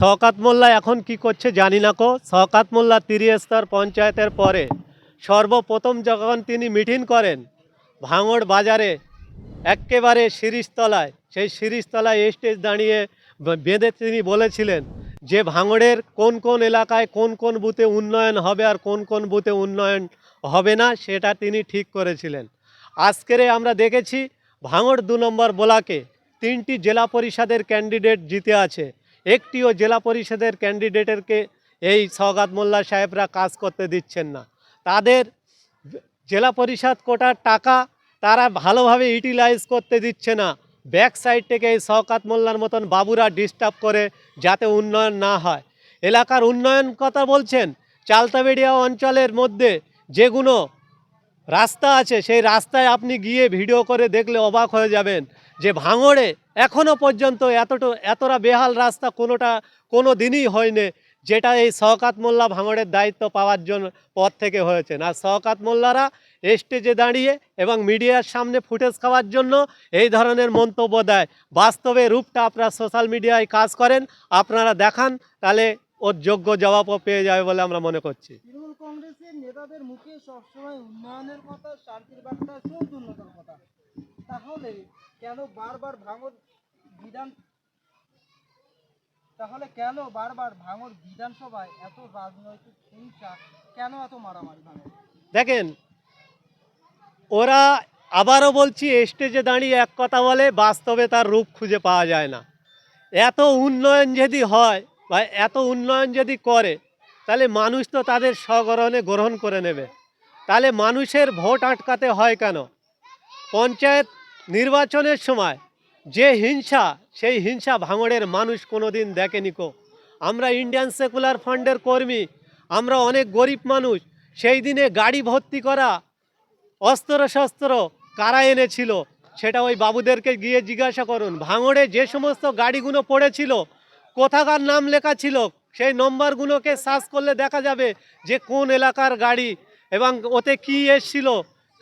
শওকাত মোল্লা এখন কি করছে জানি না কো। শওকাত মোল্লা তিরিস্তর পঞ্চায়েতের পরে সর্বপ্রথম যখন তিনি মিটিং করেন ভাঙড় বাজারে একেবারে শিরিষতলায় সেই শিরিষতলায় স্টেজ দাঁড়িয়ে বেঁধে তিনি বলেছিলেন যে ভাঙড়ের কোন কোন এলাকায় কোন কোন বুথে উন্নয়ন হবে আর কোন কোন বুথে উন্নয়ন হবে না সেটা তিনি ঠিক করেছিলেন। আজকেরে আমরা দেখেছি ভাঙড় দু নম্বর ব্লকে তিনটি জেলা পরিষদের ক্যান্ডিডেট জিতে আছে। একটিও জেলা পরিষদের ক্যান্ডিডেটেরকে এই সওগাত মোল্লা সাহেবরা কাজ করতে দিচ্ছেন না। তাদের জেলা পরিষদ কোটার টাকা তারা ভালোভাবে ইউটিলাইজ করতে দিচ্ছে না। ব্যাক সাইড থেকে এই শওকাত মোল্লার মতন বাবুরা ডিস্টার্ব করে যাতে উন্নয়ন না হয়। এলাকার উন্নয়ন কথা বলছেন চালতাবেড়িয়া অঞ্চলের মধ্যে যেগুলো রাস্তা আছে, সেই রাস্তায় আপনি গিয়ে ভিডিও করে দেখলে অবাক হয়ে যাবেন যে ভাঙড়ে এখনও পর্যন্ত এতটা এতটা বেহাল রাস্তা কোনোটা, কোনো দিনই হয়নি যেটা এই শওকাত মোল্লা ভাঙড়ের দায়িত্ব পাওয়ার জন্য পর থেকে হয়েছে। আর শওকাত মোল্লারা স্টেজে দাঁড়িয়ে এবং মিডিয়ার সামনে ফুটেজ খাওয়ার জন্য এই ধরনের মন্তব্য দেয়। বাস্তবে রূপটা আপনারা সোশ্যাল মিডিয়ায় কাজ করেন, আপনারা দেখান, তাহলে ওর যোগ্য জবাবও পেয়ে যাবে বলে আমরা মনে করছি। তৃণমূল কংগ্রেসের নেতাদের মুখে সবসময় উন্নয়নের কথা শান্তির বার্তা সৌজন্যতার কথা। তাহলে কেন বারবার ভাঙর বিধান তাহলে কেন বারবার ভাঙর বিধানসভায় এত রাজনৈতিক হিংসা কেন এত মারামারি দেখেন ওরা আবারও বলছি স্টেজে দাঁড়িয়ে এক কথা বলে বাস্তবে তার রূপ খুঁজে পাওয়া যায় না। এত উন্নয়ন যদি হয় বা এত উন্নয়ন যদি করে, তাহলে মানুষ তো তাদের স্বগ্রহণে গ্রহণ করে নেবে। তাহলে মানুষের ভোট আটকাতে হয় কেন? পঞ্চায়েত নির্বাচনের সময় যে হিংসা, সেই হিংসা ভাঙড়ের মানুষ কোনোদিন দেখেনি কো? আমরা ইন্ডিয়ান সেকুলার ফান্ডের কর্মী, আমরা অনেক গরিব মানুষ, সেই দিনে গাড়ি ভর্তি করা অস্ত্র শস্ত্র কারা এনেছিল, সেটা ওই বাবুদেরকে গিয়ে জিজ্ঞাসা করুন। ভাঙড়ে যে সমস্ত গাড়িগুলো পড়েছিল কোথাকার নাম লেখা ছিল, সেই নম্বরগুলোকে সার্চ করলে দেখা যাবে যে কোন এলাকার গাড়ি এবং ওতে কি এসছিল,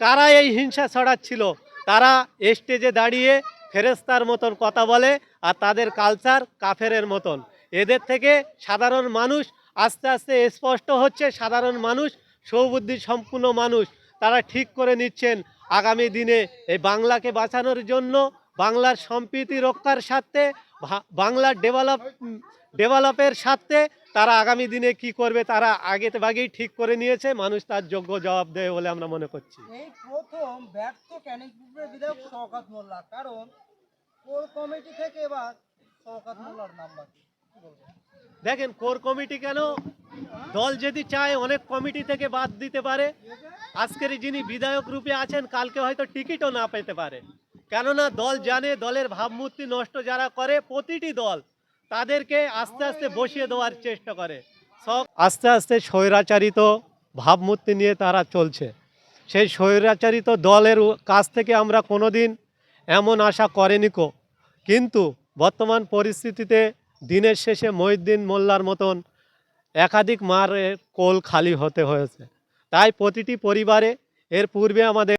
কারা এই হিংসা ছড়াচ্ছিল। তারা স্টেজে দাঁড়িয়ে ফেরেস্তার মতন কথা বলে আর তাদের কালচার কাফেরের মতন। এদের থেকে সাধারণ মানুষ আস্তে আস্তে স্পষ্ট হচ্ছে, সাধারণ মানুষ, সৌবুদ্ধি সম্পূর্ণ মানুষ। তারা ঠিক করে নিচ্ছেন, আগামী দিনে এই বাংলাকে বাঁচানোর জন্য, বাংলার সম্প্রীতি রক্ষার স্বার্থে বাংলার ডেভেলপ ডেভেলপের স্বার্থে তারা আগামী দিনে কি করবে তারা আগে আগেই ঠিক করে নিয়েছে। মানুষ তার যোগ্য জবাব দেবে বলে আমরা মনে করছি। এই প্রথম ব্যর্থ ক্যানিংপুরের বিধায়ক শওকাত মোল্লা কারণ কোর কমিটি থেকে এবার শওকাত মোল্লার দেখেন কোর কমিটি কেন? দল যদি চায় অনেক কমিটি থেকে বাদ দিতে পারে। আজকের যিনি বিধায়ক রূপে আছেন কালকে হয়তো টিকিটও না পেতে পারে। কেননা দল জানে দলের ভাবমূর্তি নষ্ট যারা করে প্রতিটি দল তাদেরকে আস্তে আস্তে বসিয়ে দেওয়ার চেষ্টা করে। সব আস্তে আস্তে স্বৈরাচারিত ভাবমূর্তি নিয়ে তারা চলছে। সেই স্বৈরাচারিত দলের কাছ থেকে আমরা কোনো দিন এমন আশা করেনি কো। কিন্তু বর্তমান পরিস্থিতিতে দিনের শেষে মহিউদ্দিন মোল্লার মতন একাধিক মারের কোল খালি হতে হয়েছে। তাই প্রতিটি পরিবারে এর পূর্বে আমাদের